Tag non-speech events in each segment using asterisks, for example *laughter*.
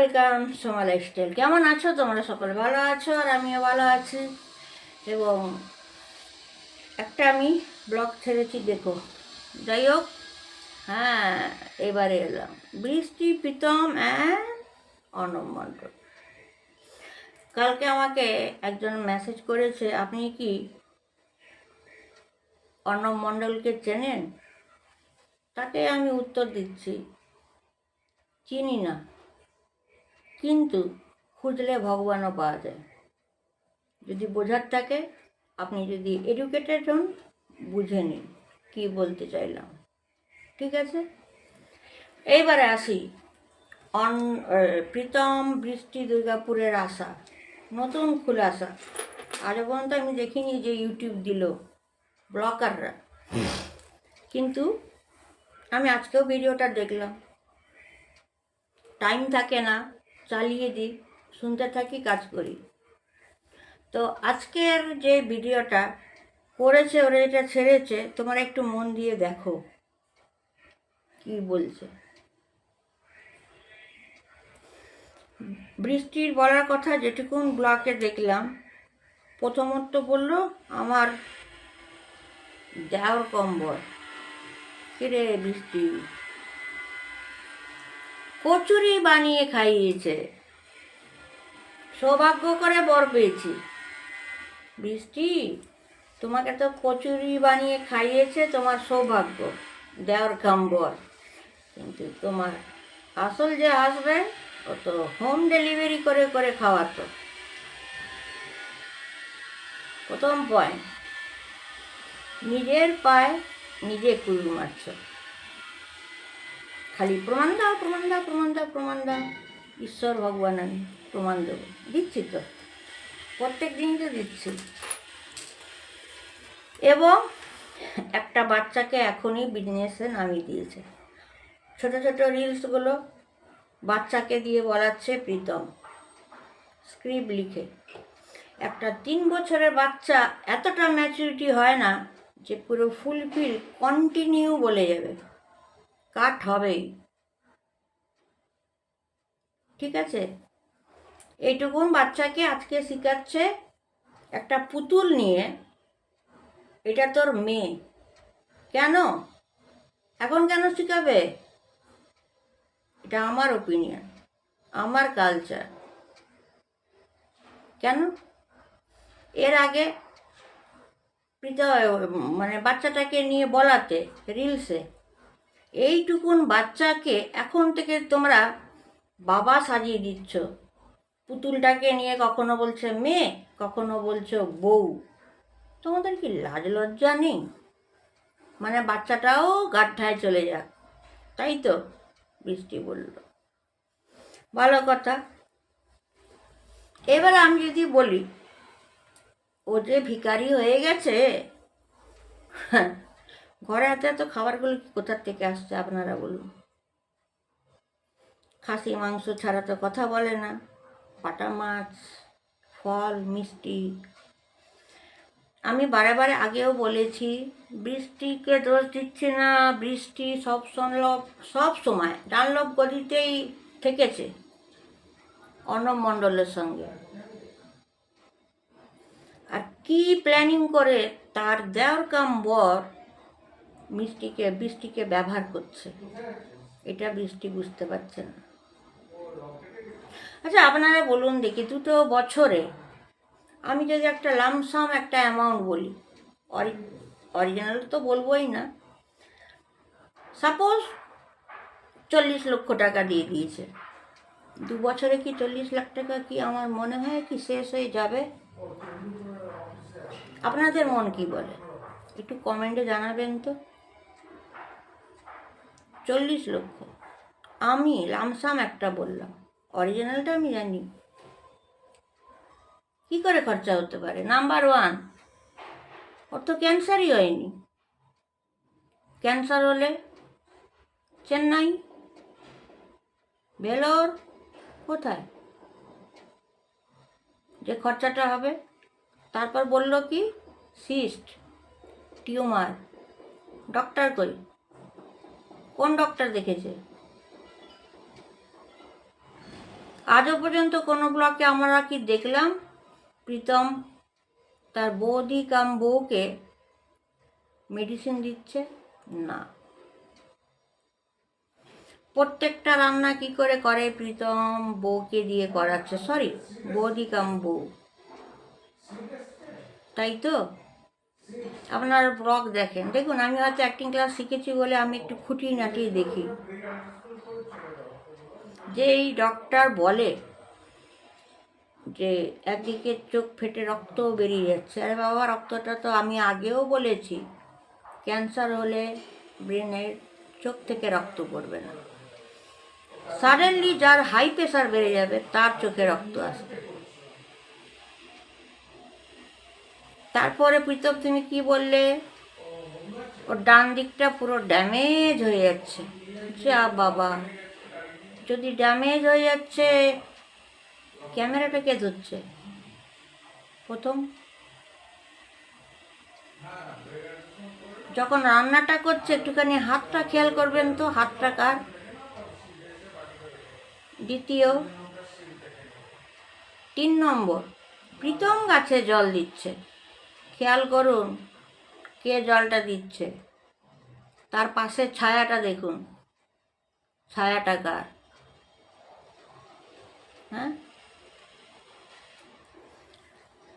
Welcome Soma lifestyle. কেমন আছো? তোমরা সকলে ভালো আছো আর আমিও ভালো আছি। এবং একটা আমি ব্লগ ছেড়েছি, দেখো। যাই হোক হ্যাঁ এবারে এলাম। বৃষ্টি, প্রীতম অ্যান্ড অনম কালকে আমাকে একজন মেসেজ করেছে, আপনি কি অর্ণব মণ্ডলকে চেনেন? তাকে আমি উত্তর দিচ্ছি। চিনি না। কিন্তু খুঁজলে ভগবানও পাওয়া যায়। যদি বোঝার থাকে, আপনি যদি এডুকেটেড হন, বুঝে নিন কী বলতে চাইলাম। ঠিক আছে? এইবারে আসি অন প্রীতম বৃষ্টি দুর্গাপুরের আশা। নতুন খুলাসা আজও পর্যন্ত আমি দেখিনি যে ইউটিউব দিল ব্লগাররা। কিন্তু আমি আজকেও ভিডিওটা দেখলাম। টাইম থাকে না। চালিয়ে দিই, শুনতে থাকি, কাজ করি। তো আজকের যে ভিডিওটা করেছে ওরা যেটা ছেড়েছে, তোমরা একটু মন দিয়ে দেখো। কি বলছে? বৃষ্টির বলার কথা যেটুকুন ব্লকে দেখলাম, প্রথমত বলল আমার দেওয়ার কম্বল। কিরে বৃষ্টি? কচুরি বানিয়ে খাইয়েছে। সৌভাগ্য করে বর পেয়েছি। বৃষ্টি, তোমাকে তো কচুরি বানিয়ে খাইয়েছে, তোমার সৌভাগ্য। দেওয়ার কম্বল কিন্তু তোমার আসল যে আসবে, ও তো হোম ডেলিভারি করে করে খাওয়াতো। প্রথম পয়েন্ট নিজের পায়ে নিজে কুড়ুল মারছ। খালি প্রমাণ দাও প্রমাণ দাও প্রমাণ দাও প্রমাণ দাও। ঈশ্বর ভগবান আমি প্রমাণ দেবো। দিচ্ছি তো। প্রত্যেক দিনই তো দিচ্ছি। এবং একটা বাচ্চাকে এখনই বিজনেসে নামিয়ে দিয়েছে। ছোট ছোট রিলসগুলো বাচ্চাকে দিয়ে বলাচ্ছে প্রীতম। স্ক্রিপ্ট লিখে। একটা তিন বছরের বাচ্চা এতটা ম্যাচুরিটি হয় না যে পুরো ফুলফিল কন্টিনিউ বলে যাবে। কাট হবেই। ঠিক আছে? এইটুকুন বাচ্চাকে আজকে শেখাচ্ছে একটা পুতুল নিয়ে। এটা তোর মেয়ে। কেন? এখন কেন শেখাবে? এটা আমার ওপিনিয়ন আমার কালচার কেন? এর আগে মানে বাচ্চাটাকে নিয়ে বলাতে রিলসে এইটুকুন বাচ্চাকে এখন থেকে তোমরা বাবা সাজিয়ে দিচ্ছ। পুতুলটাকে নিয়ে কখনো বলছে মেয়ে কখনো বলছো বউ। তোমাদের কি লাজ লজ্জা নেই? মানে বাচ্চাটাও গাড্ডায় চলে যাক তাই তো? বৃষ্টি বলল। ভালো কথা। এবার আমি যদি বলি ও যে ভিকারি হয়ে গেছে হ্যাঁ, ঘরে হাতে এত খাবারগুলো কোথার থেকে আসছে আপনারা বলুন? খাসি, মাংস ছাড়া তো কথা বলে না। পাটা মাছ, ফল, মিষ্টি। আমি বারে বারে আগেও বলেছি, বৃষ্টিকে দোষ দিচ্ছি না, বৃষ্টি সব সনলভ সব সময় ডানলভ গদিতেই থেকেছে অর্ণব মণ্ডলের সঙ্গে। আর কি প্ল্যানিং করে তার দেওয়ার কাম বর মিষ্টিকে, বৃষ্টিকে ব্যবহার করছে। এটা বৃষ্টি বুঝতে পারছে না। আচ্ছা আপনারা বলুন দেখি, দুটো বছরে আমি যদি একটা লামসাম একটা অ্যামাউন্ট বলি অরিজিনাল তো বলবোই না। সাপোজ চল্লিশ লক্ষ টাকা দিয়ে দিয়েছে। দু বছরে কি চল্লিশ লাখ টাকা কি আমার মনে হয় কি শেষ হয়ে যাবে? আপনাদের মন কি বলে? একটু কমেন্টে জানাবেন তো। চল্লিশ লক্ষ। আমি লামসাম একটা বললাম। অরিজিনালটা আমি জানি। কি করে খরচা হতে পারে? নাম্বার ওয়ান, ওর তো ক্যান্সারই হয়নি। ক্যান্সার হলে চেন্নাই ভেলোর কোথায়? যে খরচাটা হবে, তারপর বলল কি, সিস্ট, টিউমার, ডক্টর কই? কোন ডক্টর দেখেছে? আজও পর্যন্ত কোনো ব্লকে আমরা কি দেখলাম? প্রীতম তার বৌদি কাম বউকে মেডিসিন দিচ্ছে? না। প্রত্যেকটা রান্না কি করে করে? প্রীতম বউকে দিয়ে করাচ্ছে। সরি বৌদি কাম বউ। তাই তো? আপনার ব্লগ দেখেন। দেখুন, আমি হয়তো অ্যাক্টিং ক্লাস শিখেছি বলে আমি একটু খুঁটিয়ে নাটিয়ে দেখি। যে এই ডক্টর বলে যে, একদিকে চোখ ফেটে রক্ত বেরিয়ে যাচ্ছে। আরে বাবা, রক্তটা তো আমি আগেও বলেছি ক্যান্সার হলে ব্রেনের চোখ থেকে রক্ত পড়বে না। সাডেনলি যার হাই প্রেশার বেড়ে যাবে, তার চোখে রক্ত আসবে। তারপরে প্রীতম, তুমি কি বললে? ওর ডান দিকটা পুরো ড্যামেজ হয়ে যাচ্ছে। যা বাবা। যদি ড্যামেজ হয়ে যাচ্ছে, ক্যামেরাটা কে ধরছে? প্রথম। যখন রান্নাটা করছে, একটুখানি হাতটা খেয়াল করবেন তো, হাতটা কার? দ্বিতীয়। তিন নম্বর। প্রীতম গাছে জল দিচ্ছে। খেয়াল করুন কে জলটা দিচ্ছে। তার পাশে ছায়াটা দেখুন। ছায়াটা কার? হ্যাঁ?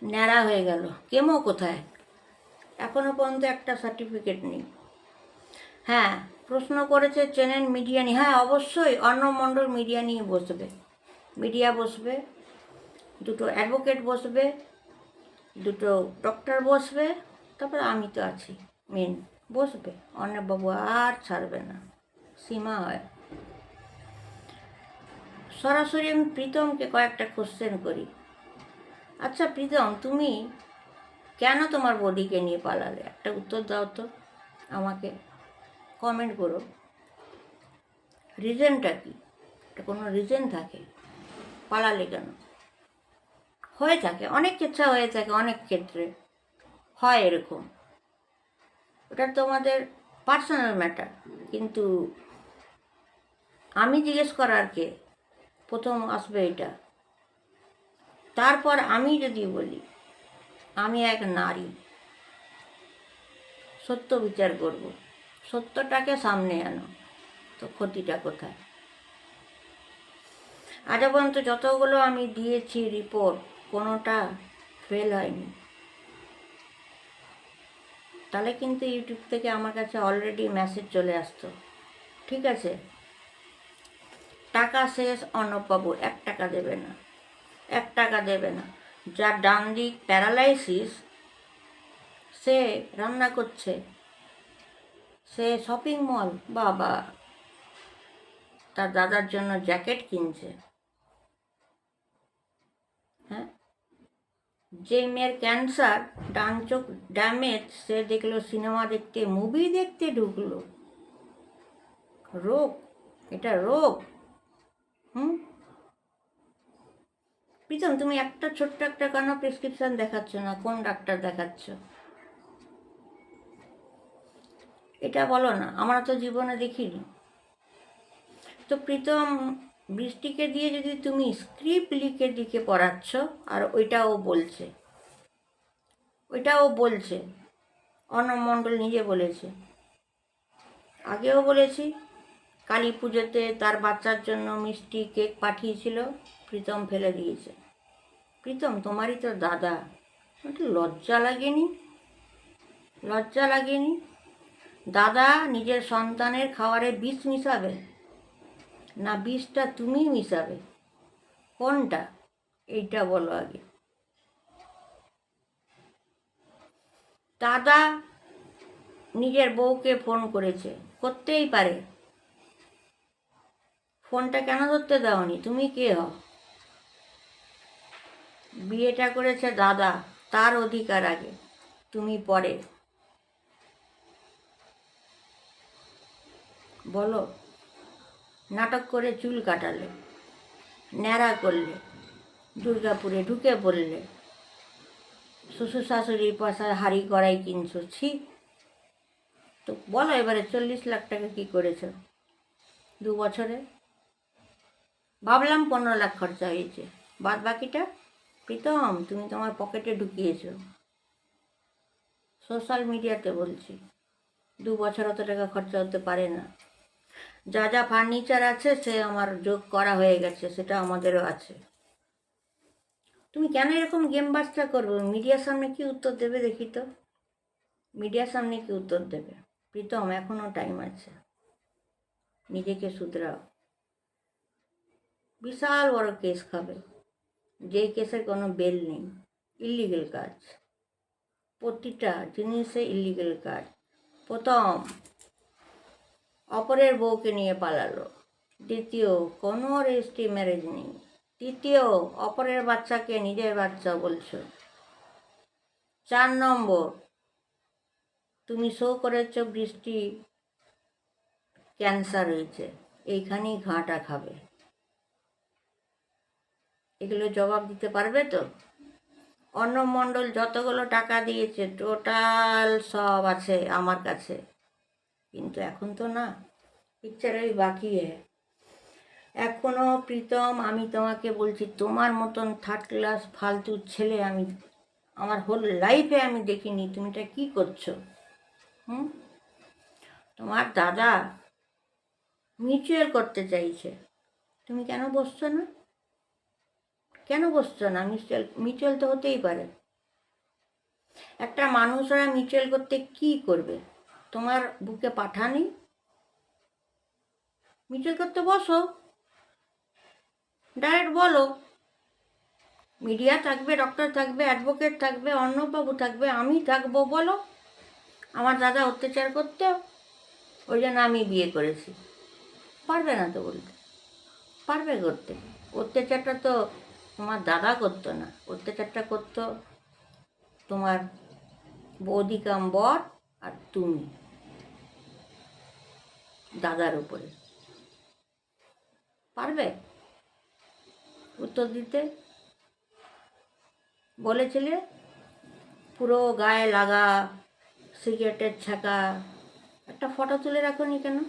ন্যাড়া হয়ে গেল। কেমো কোথায়? এখনও পর্যন্ত একটা সার্টিফিকেট নেই। হ্যাঁ প্রশ্ন করেছে চেনেন মিডিয়া নিয়ে। হ্যাঁ অবশ্যই অন্নমণ্ডল মিডিয়া নিয়ে বসবে। মিডিয়া বসবে, দুটো অ্যাডভোকেট বসবে দুটো ডক্টর বসবে, তারপর আমি তো আছি মেন বসবে। অন্নবাবু আর ছাড়বে না, সীমা হয়। সরাসরি আমি প্রীতমকে কয়েকটা কোশ্চেন করি। আচ্ছা প্রীতম, তুমি কেন তোমার বডিকে নিয়ে পালালে? একটা উত্তর দাও তো আমাকে কমেন্ট করো। রিজনটা কি? এটা কোনো রিজন থাকে? পালালে কেন? হয়ে থাকে, অনেক ইচ্ছা হয়ে থাকে, অনেক ক্ষেত্রে হয় এরকম। ওটা তোমাদের পার্সোনাল ম্যাটার কিন্তু আমি জিজ্ঞেস করার কে? প্রথম আসবে এটা। তারপর আমি যদি বলি, আমি এক নারী, সত্য বিচার করব। সত্যটাকে সামনে আনো, তো ক্ষতিটা কোথায়? আজ পর্যন্ত যতগুলো আমি দিয়েছি রিপোর্ট কোনোটা ফেল হয়নি। তাহলে কিন্তু ইউটিউব থেকে আমার কাছে অলরেডি মেসেজ চলে আসতো। ঠিক আছে? টাকা শেষ অন্নবাবু এক টাকা দেবে না। এক টাকা দেবে না। যার ডান দিক প্যারালাইসিস সে রান্না করছে। সে শপিং মল বাবা। তার দাদার জন্য জ্যাকেট কিনছে। হ্যাঁ? যে মেয়ের ক্যান্সার ডান চোখ ড্যামেজ সে দেখল সিনেমা দেখতে মুভি দেখতে ঢুকলো। রোগ, এটা রোগ। হুম? প্রীতম, তুমি একটা ছোট্ট একটা কেন প্রেসক্রিপশন দেখাচ্ছ না? কোন ডাক্তার দেখাচ্ছ? এটা বলো না, আমরা তো জীবনে দেখিনি। তো প্রীতম বৃষ্টিকে দিয়ে যদি তুমি স্ক্রিপ্ট লিখে দিকে পড়াচ্ছ, আর ওইটাও বলছে। ওইটাও বলছে। অনমণ্ডল নিজে বলেছে। আগেও বলেছি, কালী পুজোতে তার বাচ্চার জন্য মিষ্টি কেক পাঠিয়েছিল, প্রীতম ফেলে দিয়েছে। প্রীতম, তোমারই তো দাদা। একটু লজ্জা লাগেনি। লজ্জা লাগেনি। দাদা নিজের সন্তানের খাবারে বিষ মিশাবে। না বিষটা তুমি মিশাবে। কোনটা? এইটা বলো আগে। দাদা নিজের বউকে ফোন করেছে। করতেই পারে। ফোনটা কেন ধরতে দাওনি? তুমি কে হও? বিয়েটা করেছে দাদা, তার অধিকার আগে। তুমি পরে। বলো। নাটক করে চুল কাটালে, ন্যাড়া করলে, দুর্গাপুরে ঢুকে পড়লে। শ্বশুর শাশুড়ির পয়সায় হাড়ি কড়াই কিনছো, ছি। তো বলো এবারে চল্লিশ লাখ টাকা কী করেছ? দু বছরে? ভাবলাম পনেরো লাখ খরচা হয়েছে। বাদ বাকিটা? প্রীতম, তুমি তোমার পকেটে ঢুকিয়েছো। সোশ্যাল মিডিয়াতে বলছি, দু বছর অত টাকা খরচা হতে পারে না। যা যা ফার্নিচার আছে সে আমার যোগ করা হয়ে গেছে, সেটা আমাদেরও আছে। তুমি কেন এরকম গেম বাজটা করব? মিডিয়ার সামনে কি উত্তর দেবে দেখি তো? মিডিয়ার সামনে কি উত্তর দেবে? প্রীতম এখনও টাইম আছে। নিজেকে শুধরাও। বিশাল বড় কেস খাবে। যে কেসের কোনো বেল নেই। ইলিগেল কাজ। প্রতিটা জিনিসে ইলিগেল কাজ। প্রথম অপরের বউকে নিয়ে পালালো। দ্বিতীয় কোনো রেজিস্ট্রি ম্যারেজ নেই। তৃতীয়, অপরের বাচ্চাকে নিজের বাচ্চা বলছো। চার নম্বর, তুমি শো করেছ বৃষ্টি ক্যান্সার হয়েছে, এইখানেই ঘাঁটা খাবে। এগুলো জবাব দিতে পারবে তো? অন্নমণ্ডল যতগুলো টাকা দিয়েছে টোটাল সব আছে আমার কাছে। কিন্তু এখন তো না পিকচার ওই বাকি এখনও প্রীতম, আমি তোমাকে বলছি, তোমার মতন থার্ড ক্লাস ফালতু ছেলে আমি, আমার হোল লাইফে আমি দেখিনি, তুমি এটা কী করছ? হুম? তোমার দাদা মিউচুয়াল করতে চাইছে। তুমি কেন বসছো না? কেন বসছো না? মিউচুয়াল মিউচুয়াল তো হতেই পারে। একটা মানুষরা মিউচুয়াল করতে কি করবে? তোমার বুকে পাঠানি। মিউচুয়াল করতে বসো। ডাইরেক্ট বলো। মিডিয়া থাকবে, ডক্টর থাকবে, অ্যাডভোকেট থাকবে, অন্নবাবু থাকবে, আমি থাকব বলো। আমার দাদা অত্যাচার করতে, ওই জন্য আমি বিয়ে করেছি। পারবে না তো বলতে। পারবে করতে। অত্যাচারটা তো তোমার দাদা করতো না। অত্যাচারটা করতো তোমার বৌদি কাম বর আর তুমি। দাদার উপরে। পারবে? উত্তর দিতে? বলেছিলে, পুরো গায়ে লাগা, সিগারেটের ছাকা একটা ফটো তুলে রাখোনি কেন?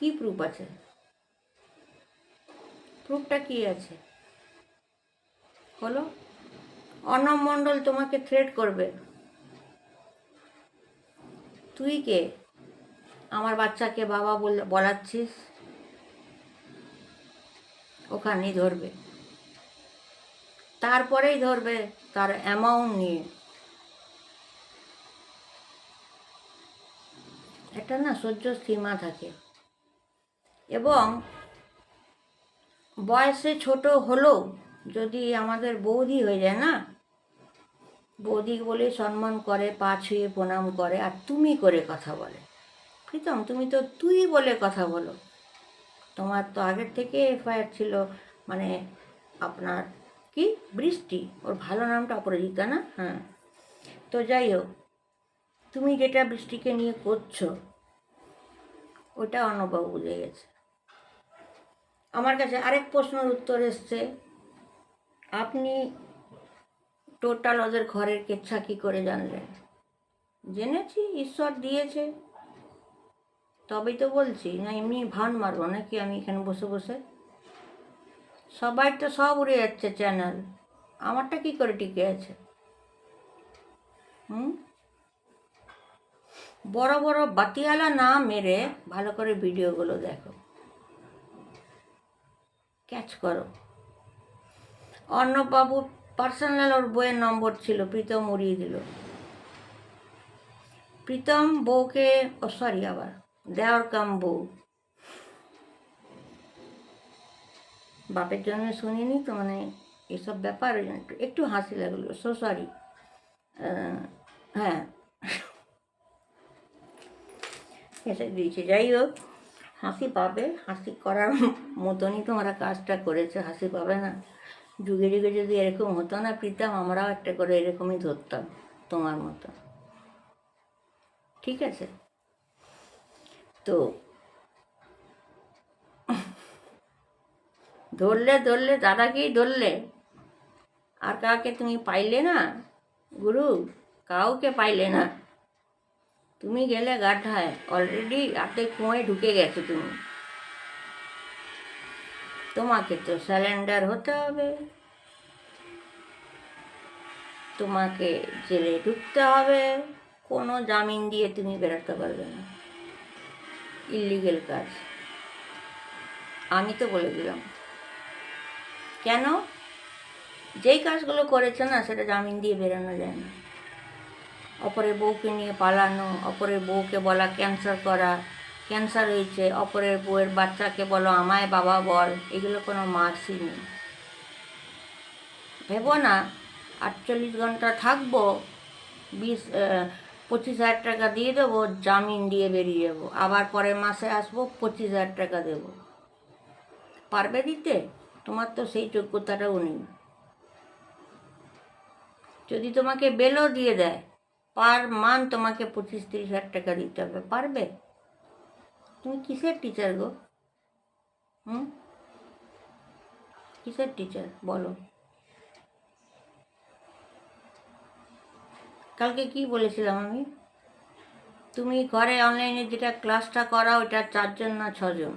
কি প্রুফ আছে? প্রুফটা কি আছে? হলো অর্ণব মণ্ডল তোমাকে থ্রেট করবে। তুই কে? আমার বাচ্চাকে বাবা বল, বলাচ্ছিস? ওখানেই ধরবে। তারপরেই ধরবে তার অ্যামাউন্ট নিয়ে। এটা না সহ্য সীমা থাকে। এবং বয়সে ছোট হলেও যদি আমাদের বৌদি হয়ে যায় না, বৌদি বলে সম্মান করে, পা ছুঁয়ে প্রণাম করে, আর তুমি করে কথা বলে। প্রীতম, তুমি তো তুই বলে কথা বলো। তোমার তো আগের থেকে এফআইআর ছিল মানে আপনার কি? বৃষ্টি? ওর ভালো নামটা অপরাজিতা না? হ্যাঁ। তো যাই হোক, তুমি যেটা বৃষ্টিকে নিয়ে করছ, ওটা অন্নবাবু বুঝে গেছে। আমার কাছে আরেক প্রশ্নের উত্তর এসছে, আপনি টোটাল ওদের ঘরের কেচ্ছা কী করে জানলেন? জেনেছি, ঈশ্বর দিয়েছে। তবেই তো বলছি, না এমনি ভান মারবো নাকি আমি এখানে বসে বসে? সবাই তো সব উড়ে যাচ্ছে চ্যানেল আমারটা কি করে টিকে আছে? হুম? বড় বড় বাতিওয়ালা না মেরে ভালো করে ভিডিওগুলো দেখো। ক্যাচ করো। অর্ণববাবুর পার্সোনাল ওর বইয়ের নম্বর ছিল, প্রীতম উড়িয়ে দিল। প্রীতম বউকে, ও সরি আবার। দেওয়ার কাম বউ। বাপের জন্য শুনিনি তো মানে এসব ব্যাপার, একটু হাসি লাগল সো সরি হ্যাঁ। হেসে দিয়েছে। যাই হোক, হাসি পাবে, হাসি করার মতনই তোমরা কাজটা করেছে, হাসি পাবে না। যুগে যুগে যদি এরকম হতো না প্রীতম আমরাও একটা করে এরকমই ধরতাম, তোমার মতো। ঠিক আছে? তো। ধরলে ধরলে, দাদাকেই ধরলে। আর কাকে তুমি পাইলে না, গুরু, কাউকে পাইলে না। তুমি গেলে গাঠায় অলরেডি রাতে কুঁয়ে ঢুকে গেছো তুমি। তোমাকে তো স্যালেন্ডার হতে হবে। তোমাকে জেলে ঢুকতে হবে। কোনো জামিন দিয়ে তুমি বেরোতে পারবে না। ইলিগেল কাজ আমি তো বলে দিলাম। কেন? যেই কাজগুলো করেছে না, সেটা জামিন দিয়ে বেরোনো যায় না। অপরের বউকে নিয়ে পালানো, অপরের বউকে বলা ক্যান্সার করা, ক্যান্সার হয়েছে, অপরের বউয়ের বাচ্চাকে বলো, আমায় বাবা বল। এগুলো কোনো মার্সি নেই। ভেবো না, আটচল্লিশ ঘণ্টা থাকব, বিশ পঁচিশ হাজার টাকা দিয়ে দেবো, জামিন দিয়ে বেরিয়ে যাব। আবার পরের মাসে আসব, পঁচিশ হাজার টাকা দেবো। পারবে দিতে? তোমার তো সেই যোগ্যতাটাও নেই। যদি তোমাকে বেলও দিয়ে দেয়, পার মান তোমাকে পঁচিশ তিরিশ হাজার টাকা দিতে হবে। পারবে? তুমি কিসের টিচার গো? হুম? কিসের টিচার বলো। কালকে কি বলেছিলাম আমি? তুমি ঘরে অনলাইনে যেটা ক্লাসটা করাও ওটা চারজন না ছজন?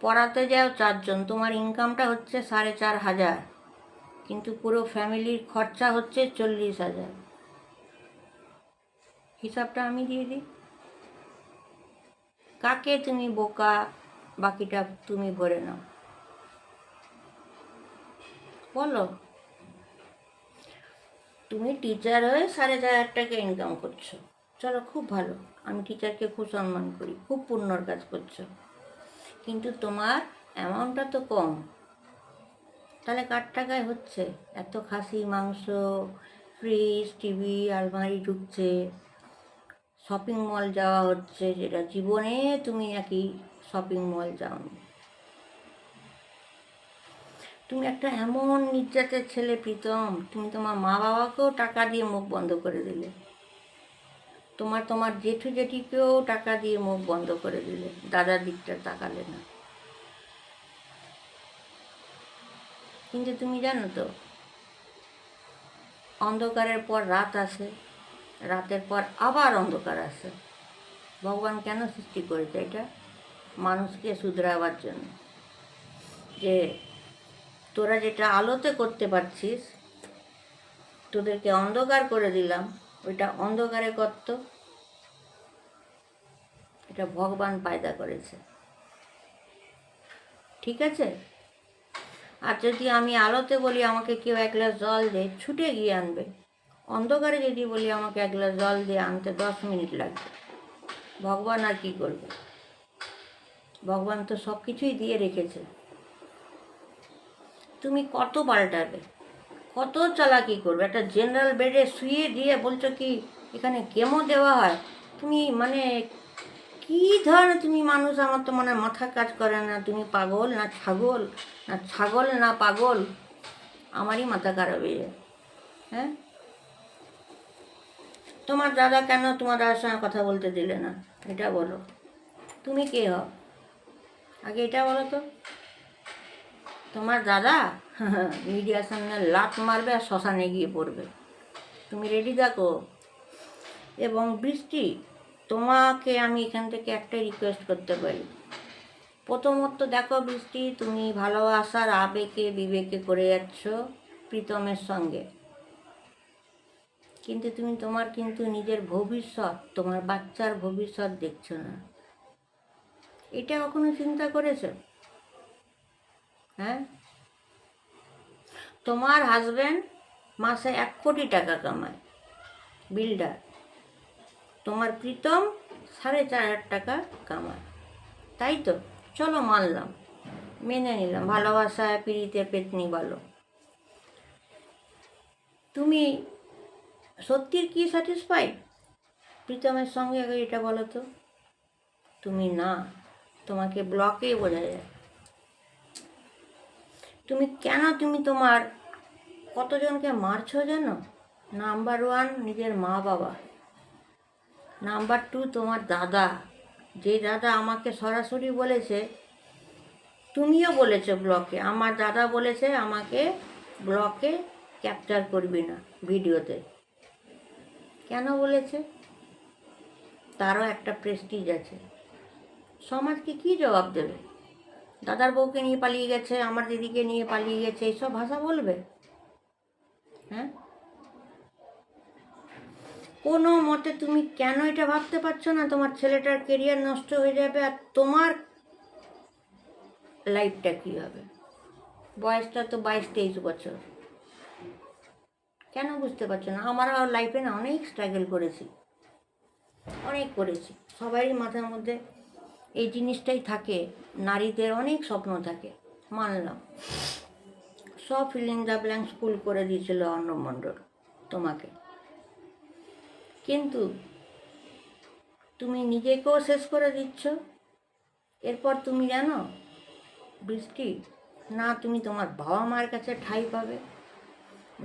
পড়াতে যাও চারজন, তোমার ইনকামটা হচ্ছে সাড়ে চার হাজার, কিন্তু পুরো ফ্যামিলির খরচা হচ্ছে চল্লিশ হাজার। হিসাবটা আমি দিয়ে দিই। কাকে তুমি বোকা, বাকিটা তুমি ভরে নাও। বলো। তুমি টিচার হয়ে সাড়ে চার হাজার টাকা ইনকাম করছ। চলো, খুব ভালো। আমি টিচারকে খুব সম্মান করি, খুব পুণ্যর কাজ করছ। কিন্তু তোমার অ্যামাউন্টটা তো কম। তাহলে কার টাকায় হচ্ছে? এত খাসি মাংস ফ্রিজ টিভি আলমারি ঢুকছে। শপিং মল যাওয়া হচ্ছে, যেটা জীবনে তুমি একই শপিং মল যাওনি। তুমি একটা এমন নির্যাতের ছেলে প্রীতম, তুমি তোমার মা বাবাকেও টাকা দিয়ে মুখ বন্ধ করে দিলে। তোমার তোমার জেঠু জেঠিকেও টাকা দিয়ে মুখ বন্ধ করে দিলে দাদার দিকটা তাকালে না। কিন্তু তুমি জানো তো, অন্ধকারের পর রাত আসে, রাতের পর আবার অন্ধকার আসে। ভগবান কেন সৃষ্টি করেছে এটা? মানুষকে শুধরাবার জন্য। যে তোরা যেটা আলোতে করতে পারছিস, তোদেরকে অন্ধকার করে দিলাম। ওইটা অন্ধকারে করত। এটা ভগবান পায়দা করেছে। ঠিক আছে? আর যদি আমি আলোতে বলি, আমাকে কেউ এক গ্লাস জল দে, ছুটে গিয়ে আনবে। অন্ধকারে যদি বলি, আমাকে এক গ্লাস জল দিয়ে আনতে দশ মিনিট লাগবে। ভগবান আর কি করবে? ভগবান তো সব কিছুই দিয়ে রেখেছে। তুমি কত পাল্টাবে? কত চালাকি করবে? একটা জেনারেল বেডে শুয়ে দিয়ে বলছো কি, এখানে কেমো দেওয়া হয়? তুমি মানে কি ধরনের তুমি মানুষ? আমার তো মনে মাথা কাজ করে না। তুমি পাগল না ছাগল? না ছাগল না পাগল? আমারই মাথা খারাপ হয়ে যায়। হ্যাঁ? তোমার দাদা কেন তোমার দাদার সঙ্গে কথা বলতে দিলে না? এটা বলো। তুমি কে হও? আগে এটা বলো তো। তোমার দাদা? *laughs* মিডিয়ার সামনে লাত মারবে আর শ্মশানে গিয়ে পড়বে। তুমি রেডি থাকো। এবং বৃষ্টি, তোমাকে আমি এখান থেকে একটা রিকোয়েস্ট করতে পারি। প্রথমত দেখো বৃষ্টি, তুমি ভালোবাসার আবেগে, বিবেকে করে যাচ্ছ প্রীতমের সঙ্গে। কিন্তু তুমি তোমার কিন্তু নিজের ভবিষ্যৎ, তোমার বাচ্চার ভবিষ্যৎ দেখছ না। এটা কখনো চিন্তা করেছ? হ্যাঁ? তোমার হাজব্যান্ড মাসে এক কোটি টাকা কামায় বিল্ডার তোমার প্রীতম সাড়ে চার হাজার টাকা কামায়। তাই তো? চলো মানলাম, মেনে নিলাম। ভালোবাসায় পিড়িতে পেতনি বলো তুমি সত্যির কি স্যাটিসফাই প্রীতমের সঙ্গে এটা বলো তো। তুমি না, তোমাকে ব্লকেই বোঝা যায়। তুমি কেন তুমি তোমার কতজনকে মারছো জানো? নাম্বার ওয়ান নিজের মা বাবা। নাম্বার টু তোমার দাদা। যে দাদা আমাকে সরাসরি বলেছে, তুমিও বলেছ ব্লকে আমার দাদা বলেছে আমাকে ব্লকে ক্যাপচার করবি না ভিডিওতে। কেন বলেছে? তারও একটা প্রেস্টিজ আছে। সমাজকে কি জবাব দেবে? দাদার বউকে নিয়ে পালিয়ে গেছে, আমার দিদিকে নিয়ে পালিয়ে গেছে, এইসব ভাষা বলবে? হ্যাঁ? কোনো মতে তুমি কেন এটা ভাবতে পারছ না? তোমার ছেলেটার কেরিয়ার নষ্ট হয়ে যাবে আর তোমার লাইফটা কী হবে? বয়সটা তো বাইশ তেইশ বছর। কেন বুঝতে পারছ না? আমার লাইফে না অনেক স্ট্রাগল করেছি। অনেক করেছি। সবারই মাথার মধ্যে এই জিনিসটাই থাকে। নারীদের অনেক স্বপ্ন থাকে। মানলাম। সব ফিলিং দ্য ব্ল্যাঙ্ক স্কুল করে দিয়েছিল অর্ণব মণ্ডল তোমাকে। কিন্তু তুমি নিজেকেও শেষ করে দিচ্ছ। এরপর তুমি জানো, বৃষ্টি, না তুমি তোমার বাবা মায়ের কাছে ঠাঁই পাবে,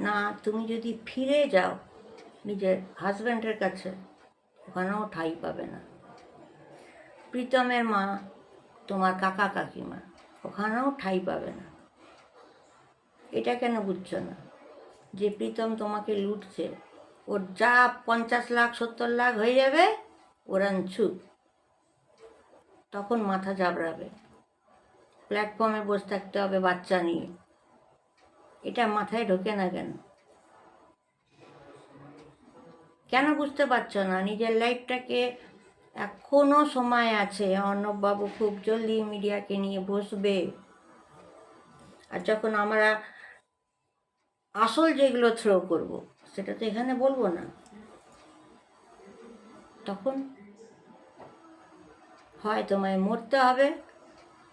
না তুমি যদি ফিরে যাও নিজের হাজব্যান্ডের কাছে, ওখানেও ঠাঁই পাবে না। প্রীতমের মা, তোমার কাকা কাকিমা, ওখানেও ঠাঁই পাবে না। এটা কেন বুঝছ না? যে প্রীতম তোমাকে লুটছে, ওর যা পঞ্চাশ লাখ, সত্তর লাখ হয়ে যাবে, ওরান ছুপ তখন মাথা জাবড়াবে প্ল্যাটফর্মে বসে থাকতে হবে বাচ্চা নিয়ে। এটা মাথায় ঢোকে না কেন? কেন বুঝতে পারছ না? নিজের লাইফটাকে এখনও সময় আছে। অর্ণববাবু খুব জলদি মিডিয়াকে নিয়ে বসবে। আর যখন আমরা আসল যেগুলো থ্রো করব, সেটা তো এখানে বলব না। তখন হয় তোমায় মরতে হবে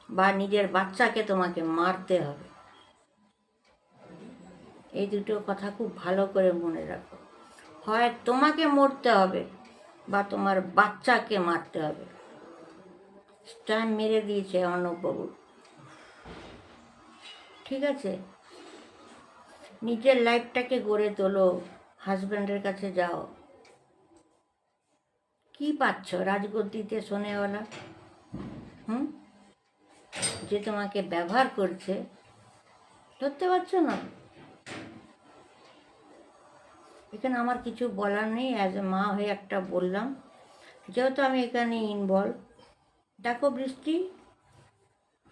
বা নিজের বাচ্চাকে তোমাকে মারতে হবে। এই দুটো কথা খুব ভালো করে মনে রাখো। হয় তোমাকে মরতে হবে বা তোমার বাচ্চাকে মারতে হবে। স্ট্যাম্প মেরে দিয়েছে অর্ণববাবু। ঠিক আছে? নিজের লাইফটাকে গড়ে তোলো হাজব্যান্ডের কাছে যাও। কি পাচ্ছ রাজগদ্দিতে শোনেওয়ালা হুম? যে তোমাকে ব্যবহার করছে, ধরতে পারছ না? এখানে আমার কিছু বলার নেই অ্যাজ এ মা হয়ে একটা বললাম। যেহেতু আমি এখানে ইনভলভ দেখো বৃষ্টি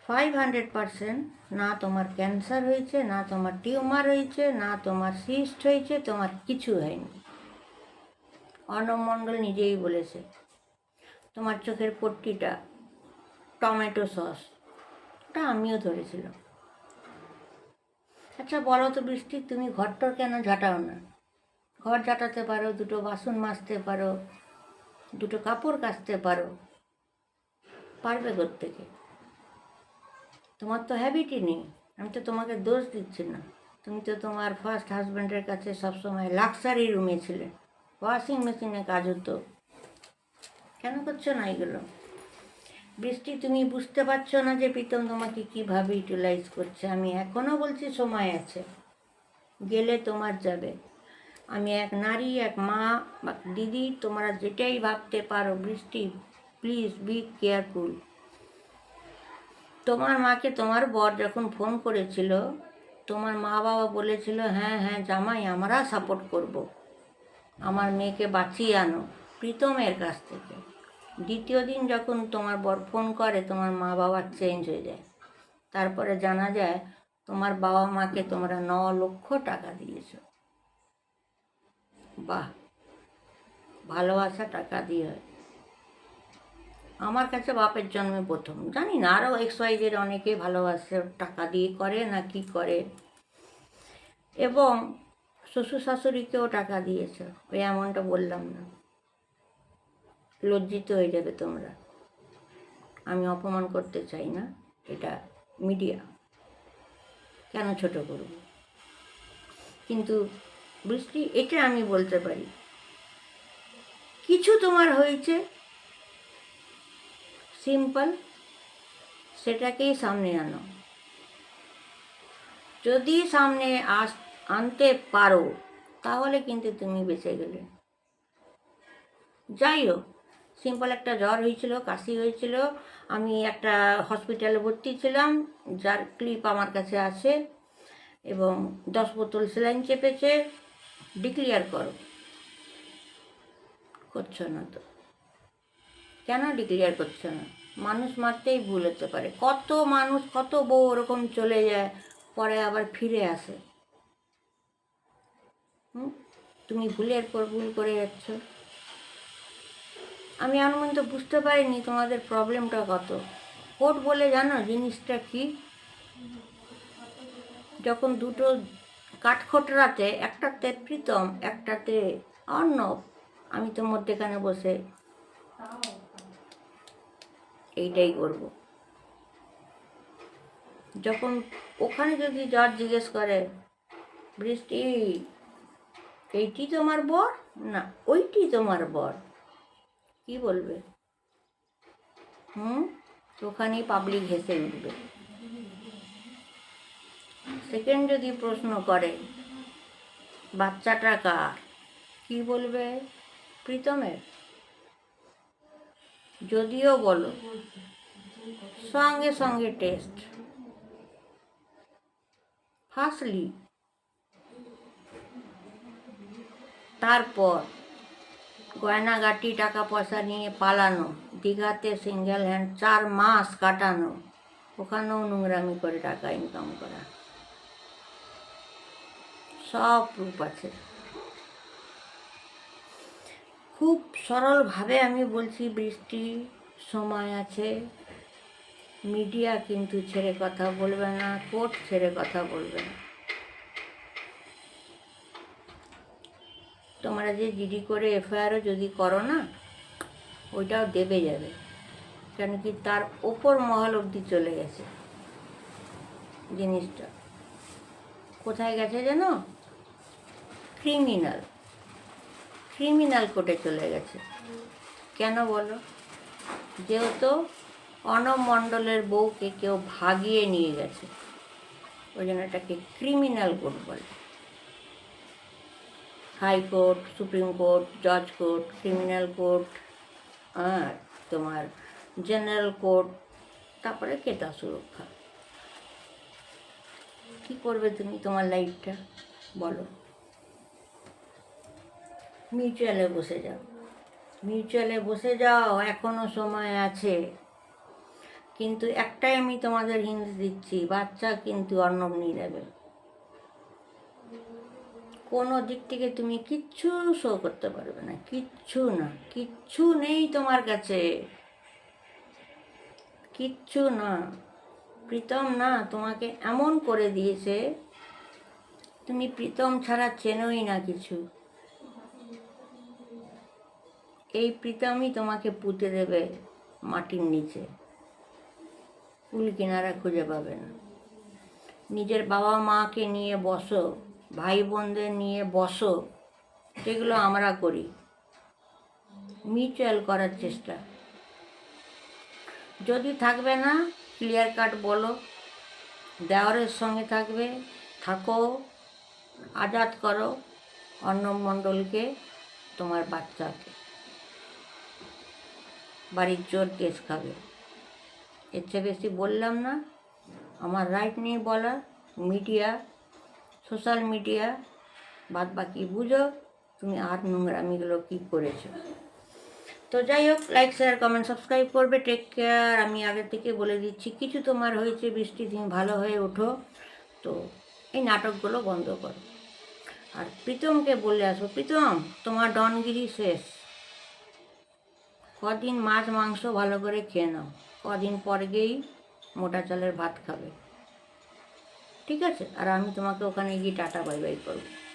ফাইভ হান্ড্রেড পারসেন্ট না তোমার ক্যান্সার হয়েছে, না তোমার টিউমার হয়েছে, না তোমার সিস্ট হয়েছে, তোমার কিছু হয়নি। অর্ণব মণ্ডল নিজেই বলেছে, তোমার চোখের পট্টিটা টমেটো সস, ওটা আমিও ধরেছিলাম। আচ্ছা বলো তো বৃষ্টি, তুমি ঘরটর কেন ঝাঁটাও না? ঘর জাটাতে পারো, দুটো বাসন মাজতে পারো, দুটো কাপড় কাচতে পারো, পারবে থেকে তোমার তো হ্যাবিটই নেই, আমি তো তোমাকে দোষ দিচ্ছি না। তুমি তো তোমার ফার্স্ট হাজব্যান্ডের কাছে সবসময় লাক্সারি রুমে ছিলে ওয়াশিং মেশিনে কাজ হতো। কেন করছ না এগুলো? বৃষ্টি তুমি বুঝতে পারছ না যে প্রীতম তোমাকে কীভাবে ইউটিলাইজ করছে। আমি এখনও বলছি সময় আছে, গেলে তোমার যাবে। আমি এক নারী, এক মা বা দিদি, তোমরা যেটাই ভাবতে পারো, বৃষ্টি প্লিজ বি কেয়ারফুল তোমার মাকে তোমার বর যখন ফোন করেছিল, তোমার মা বাবা বলেছিল হ্যাঁ হ্যাঁ জামাই, আমরা সাপোর্ট করব। আমার মেয়েকে বাঁচিয়ে আনো প্রীতমের কাছ থেকে। দ্বিতীয় দিন যখন তোমার বর ফোন করে, তোমার মা বাবা চেঞ্জ হয়ে যায়। তারপরে জানা যায়, তোমার বাবা মাকে তোমরা ন লক্ষ টাকা দিয়েছ। বাহ, ভালোবাসা টাকা দিয়ে। হয় আমার কাছে বাপের জন্মে প্রথম। জানি না আরও এক্স ওয়াইজের অনেকে ভালোবাসে টাকা দিয়ে করে না কি করে। এবং শ্বশুর শাশুড়িকেও টাকা দিয়েছে, ওই এমনটা বললাম না। লজ্জিত হয়ে যাবে তোমরা। আমি অপমান করতে চাই না, এটা মিডিয়া। কেন ছোট করব? কিন্তু বৃষ্টি এটা আমি বলতে পারি। কিছু তোমার হয়েছে। সিম্পল, সেটাকেই সামনে আনো। যদি সামনে আস, আনতে পারো, তাহলে কিন্তু তুমি বেঁচে গেলে। যাই হোক, সিম্পল একটা জ্বর হয়েছিল, কাশি হয়েছিল, আমি একটা হসপিটালে ভর্তি ছিলাম, যার ক্লিপ আমার কাছে আছে এবং দশ বোতল সেলাইন চেপেছে। ডিক্লিয়ার করো। করছ না তো। কেন ডিক্লিয়ার করছ না? মানুষ মারতেই ভুল হতে পারে। কত মানুষ, কত বউ ওরকম চলে যায়, পরে আবার ফিরে আসে? তুমি ভুলের পর ভুল করে যাচ্ছ। আমি এমন পর্যন্ত বুঝতে পারিনি তোমাদের প্রবলেমটা কত। কোর্ট বলে জানো জিনিসটা কি? যখন দুটো কাঠখোটরাতে একটাতে প্রীতম একটাতে অর্ণব। আমি তো মধ্যেখানে বসে এইটাই করব। যখন ওখানে যদি জজ জিজ্ঞেস করে, বৃষ্টি, এইটি তোমার বর? না, ওইটি তোমার বর। কি বলবে? হুম? ওখানেই পাবলিক হেসে উঠবে। সেকেন্ড যদি প্রশ্ন করে, বাচ্চাটা কার? কি বলবে প্রীতমের? যদিও বলো। সঙ্গে সঙ্গে টেস্ট ফার্স্টলি তারপর গয়নাগাটি টাকা পয়সা নিয়ে পালানো, দীঘাতে সিঙ্গেল হ্যান্ড চার মাস কাটানো, ওখানেও নোংরামি করে টাকা ইনকাম করা। সব রূপ আছে। খুব সরলভাবে আমি বলছি, বৃষ্টি সময় আছে মিডিয়া কিন্তু ছেড়ে কথা বলবে না কোর্ট ছেড়ে কথা বলবে না। তোমরা যে জিডি করে এফআইআরও যদি করো না, ওইটাও দেবে যাবে। কেন কি তার ওপর মহল অবধি চলে গেছে জিনিসটা। কোথায় গেছে জানো ক্রিমিনাল। ক্রিমিনাল কোর্টে চলে গেছে। কেন বলো? যেহেতু অনব মণ্ডলের বউকে কেউ ভাগিয়ে নিয়ে গেছে। ওই জন্য এটাকে ক্রিমিনাল কোর্ট বলে। হাইকোর্ট সুপ্রিম কোর্ট, জজ কোর্ট, ক্রিমিনাল কোর্ট, আর তোমার জেনারেল কোর্ট, তারপরে কেতা সুরক্ষা। কি করবে তুমি তোমার লাইফটা? বলো। মিউচুয়ালে বসে যাও। মিউচুয়ালে বসে যাও, এখনও সময় আছে। কিন্তু একটাই আমি তোমাদের হিন্দি দিচ্ছি, বাচ্চা কিন্তু অর্ণব নিয়ে নেবে কোনো দিক থেকে তুমি কিচ্ছু শো করতে পারবে না, কিচ্ছু না, কিচ্ছু নেই তোমার কাছে। কিচ্ছু না, প্রীতম না, তোমাকে এমন করে দিয়েছে, তুমি প্রীতম ছাড়া চেনোই না কিছু। এই প্রীতমই তোমাকে পুঁতে দেবে মাটির নিচে। কুল কিনারা খুঁজে পাবে না। নিজের বাবা মাকে নিয়ে বসো ভাই বোনদের নিয়ে বসো সেগুলো আমরা করি। মিউচুয়াল করার চেষ্টা। যদি থাকবে না, ক্লিয়ার কাট বলো। দেওয়ারের সঙ্গে থাকবে, থাকো, আজাদ করো অর্ণব মণ্ডলকে, তোমার বাচ্চাকে। বাড়ির জোর কেস খাবে। এর চেয়ে বেশি বললাম না। আমার রাইট নেই বলার মিডিয়া সোশ্যাল মিডিয়া বাদ বাকি বুঝো, তুমি আর নোংরামিগুলো কী করেছ? তো যাই হোক লাইক শেয়ার কমেন্ট সাবস্ক্রাইব করবে টেক কেয়ার আমি আগে থেকে বলে দিচ্ছি, কিছু তোমার হয়েছে, বৃষ্টি তুমি ভালো হয়ে ওঠো। তো এই নাটকগুলো বন্ধ করো। আর প্রীতমকে বলে আসো, প্রীতম, তোমার ডনগিরি শেষ। কদিন মাছ, মাংস ভালো করে খেয়ে নাও। কদিন পর গিয়েই মোটা চালের ভাত খাবে। ঠিক আছে? আর আমি তোমাকে ওখানে গিয়ে টাটা বাই বাই করব।